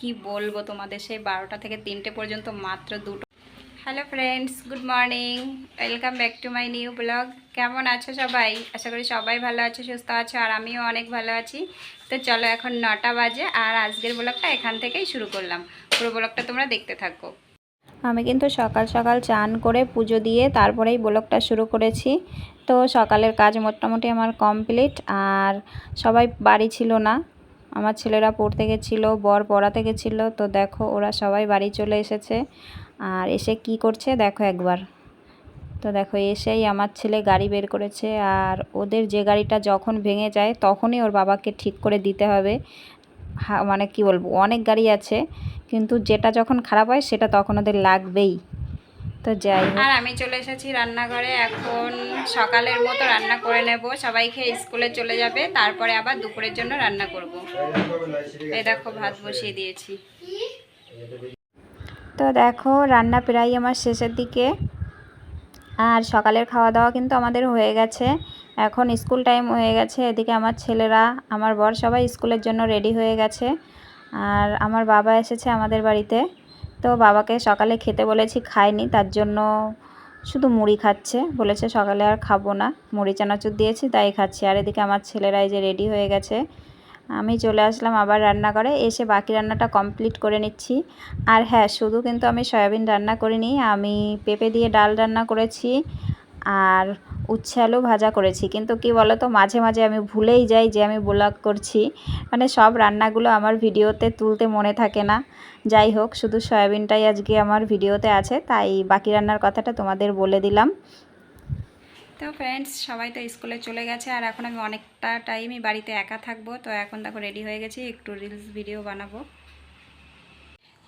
কি বলব তোমাদের? সেই বারোটা থেকে তিনটে পর্যন্ত মাত্র দুটো। Hello friends good morning welcome back to my new blog কেমন আছো সবাই? আশা করি সবাই ভালো আছো, সুস্থ আছো, আর আমিও অনেক ভালো আছি। তো চলো এখন নটা বাজে, আর আজকের ব্লগটা এখান থেকেই শুরু করলাম। পুরো ব্লগটা তোমরা দেখতে থাকো। আমি কিন্তু সকাল সকাল চান করে পুজো দিয়ে তারপরেই ব্লগটা শুরু করেছি। তো সকালের কাজ মোটামুটি আমার কমপ্লিট আর সবাই বাড়ি ছিল না। আমার ছেলেরা পড়তে গেছিল, বর পড়াতে গেছিল, তো দেখো ওরা সবাই বাড়ি চলে এসেছে। আর এসে কি করছে দেখো একবার। তো দেখো এসেই আমার ছেলে গাড়ি বের করেছে আর ওদের যে গাড়িটা যখন ভেঙে যায় তখনই ওর বাবাকে ঠিক করে দিতে হবে। মানে কি বলব, অনেক গাড়ি আছে, কিন্তু যেটা যখন খারাপ হয় সেটা তখন ওদের লাগবেই। তো যাই আর আমি চলে এসেছি রান্নাঘরে। এখন সকালের মতো রান্না করে নেব। সবাই খেয়ে স্কুলে চলে যাবে। তারপরে আবার দুপুরের জন্য রান্না করব। এই দেখো ভাত বসিয়ে দিয়েছি। তো দেখো রান্না প্রায় আমার শেষের দিকে। আর সকালের খাওয়া দাওয়া কিন্তু আমাদের হয়ে গেছে। এখন স্কুল টাইম হয়ে গেছে। এদিকে আমার ছেলেরা আমার বর সবাই স্কুলের জন্য রেডি হয়ে গেছে। আর আমার বাবা এসেছে আমাদের বাড়িতে। তো বাবাকে সকালে খেতে বলেছি খায়নি, তার জন্য শুধু মুড়ি খাচ্ছে। বলেছে সকালে আর খাব না, মুড়ি চানাচুর দিয়েছি, তাই খাচ্ছি। আর এদিকে আমার ছেলেরা এই যে রেডি হয়ে গেছে। আমি চলে আসলাম আবার রান্নাঘরে, এসে বাকি রান্নাটা কমপ্লিট করে নিচ্ছি। আর হ্যাঁ শুধু কিন্তু আমি সয়াবিন রান্না করিনি, আমি পেঁপে দিয়ে ডাল রান্না করেছি। আর উচ্ছে আলু ভাজা করেছি। কিন্তু কি বলো তো মাঝে মাঝে আমি ভুলেই যাই যে আমি ব্লগ করছি। মানে সব রান্নাগুলো আমার ভিডিওতে তুলতে মনে থাকে না। যাই হোক, শুধু সয়াবিনটাই আজকে আমার ভিডিওতে আছে, তাই বাকি রান্নার কথাটা তোমাদের বলে দিলাম। তো ফ্রেন্ডস সবাই তো স্কুলে চলে গেছে, আর এখন আমি অনেকটা টাইমই বাড়িতে একা থাকব। তো এখন দেখো রেডি হয়ে গেছি, একটু রিলস ভিডিও বানাবো।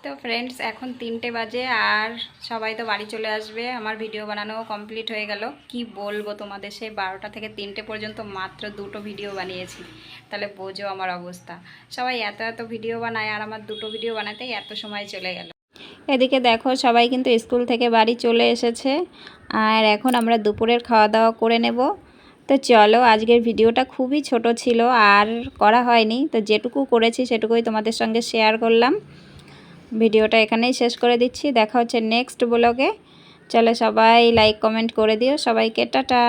তো ফ্রেন্ডস এখন তিনটে বাজে আর সবাই তো বাড়ি চলে আসবে। আমার ভিডিও বানানো কমপ্লিট হয়ে গেল। কি বলব তোমাদের, সেই বারোটা থেকে তিনটে পর্যন্ত মাত্র দুটো ভিডিও বানিয়েছি। তাহলে বোঝো আমার অবস্থা। সবাই এত এত ভিডিও বানায় আর আমার দুটো ভিডিও বানাতেই এত সময় চলে গেল। এদিকে দেখো, সবাই কিন্তু স্কুল থেকে বাড়ি চলে এসেছে। আর এখন আমরা দুপুরের খাওয়া দাওয়া করে নেব। তো চলো, আজকের ভিডিওটা খুবই ছোট ছিল, আর করা হয়নি। তো যেটুকু করেছি সেটুকুই তোমাদের সঙ্গে শেয়ার করলাম। ভিডিওটা এখানেই শেষ করে দিচ্ছি। দেখা হচ্ছে নেক্সট ব্লগে চলে সবাই লাইক কমেন্ট করে দিও। সবাইকে টাটা।